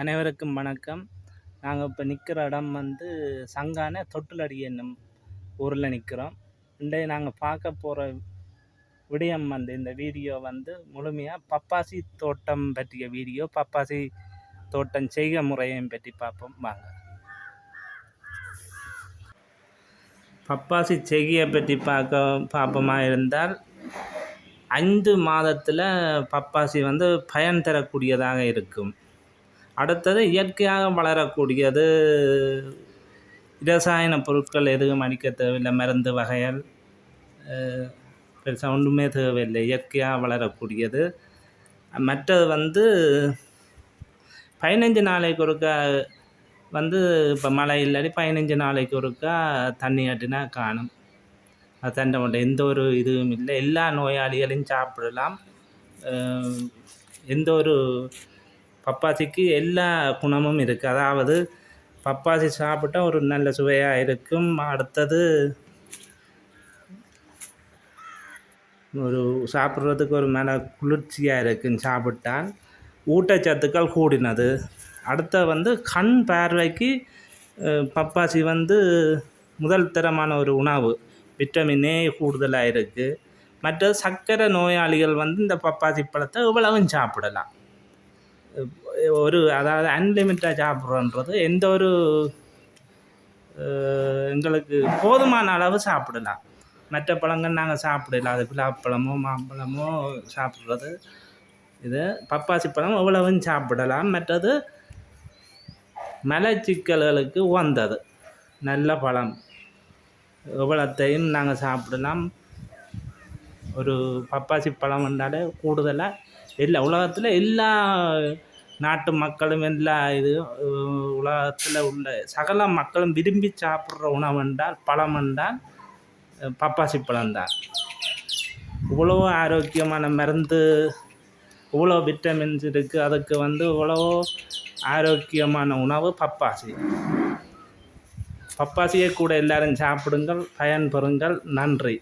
அனைவருக்கும் வணக்கம். நாங்கள் இப்போ நிற்கிற இடம் வந்து சங்கான தொட்டிலடி என்னும் ஊரில் நிற்கிறோம் இன்றைய நாங்கள் பார்க்க போகிற விடயம் வந்து இந்த வீடியோ வந்து முழுமையாக பப்பாசி தோட்டம் பற்றிய வீடியோ பப்பாசி தோட்டம் செய்க முறையையும் பற்றி பார்ப்போம். வாங்க. பப்பாசி செய்கையை பற்றி பார்க்க பார்ப்போமா இருந்தால் ஐந்து மாதத்தில் பப்பாசி வந்து பயன் தரக்கூடியதாக இருக்கும். அடுத்தது இயற்கையாக வளரக்கூடியது. ரசாயன பொருட்கள் எதுவும் அடிக்க தேவையில்லை. மருந்து வகைகள் பெருசாக ஒன்றுமே தேவையில்லை. இயற்கையாக வளரக்கூடியது. மற்றது வந்து பதினஞ்சு நாளைக்கு ஒருக்கா வந்து இப்போ மழை இல்லாடி பதினஞ்சு நாளைக்கு ஒருக்கா தண்ணி கட்டினா காணும். அது தண்டை மட்டும் எந்த ஒரு இதுவும் இல்லை. எல்லா நோயாளிகளையும் சாப்பிடலாம். எந்த ஒரு பப்பாசிக்கு எல்லா குணமும் இருக்குது அதாவது பப்பாசி சாப்பிட்டா ஒரு நல்ல சுவையாக இருக்கும். அடுத்தது ஒரு சாப்பிட்றதுக்கு ஒரு மேலே குளிர்ச்சியாக இருக்குன்னு சாப்பிட்டால் ஊட்டச்சத்துக்கள் கூடினது. அடுத்த வந்து கண் பார்வைக்கு பப்பாசி வந்து முதல் தரமான ஒரு உணவு. விட்டமின் ஏ கூடுதலாக இருக்குது மற்ற சர்க்கரை நோயாளிகள் வந்து இந்த பப்பாசி பழத்தை இவ்வளவும் சாப்பிடலாம். ஒரு அதாவது அன்லிமிட்டாக சாப்பிட்றோன்றது எந்த ஒரு எங்களுக்கு போதுமான அளவு சாப்பிடலாம். மற்ற பழங்கள் நாங்கள் சாப்பிடலாம் அது பிலாப்பழமோ மாம்பழமோ சாப்பிட்றது. இது பப்பாசி பழம் எவ்வளவும் சாப்பிடலாம். மற்றது மலச்சிக்கல்களுக்கு உகந்தது. நல்ல பழம். எவ்வளத்தையும் நாங்கள் சாப்பிடலாம். ஒரு பப்பாசி பழம் வந்தாலே கூடுதலாக எல்லா உலகத்தில் எல்லா நாட்டு மக்களும் எல்லா இது உலகத்தில் உள்ள சகல மக்களும் விரும்பி சாப்பிட்ற உணவு என்றால் பழம் என்றால் பப்பாசி பழம்தான் இவ்வளோ ஆரோக்கியமான மருந்து இவ்வளோ விட்டமின்ஸ் இருக்குது அதுக்கு வந்து இவ்வளோ ஆரோக்கியமான உணவு பப்பாசி. பப்பாசியை கூட எல்லாரும் சாப்பிடுங்கள் பயன்பெறுங்கள். நன்றி.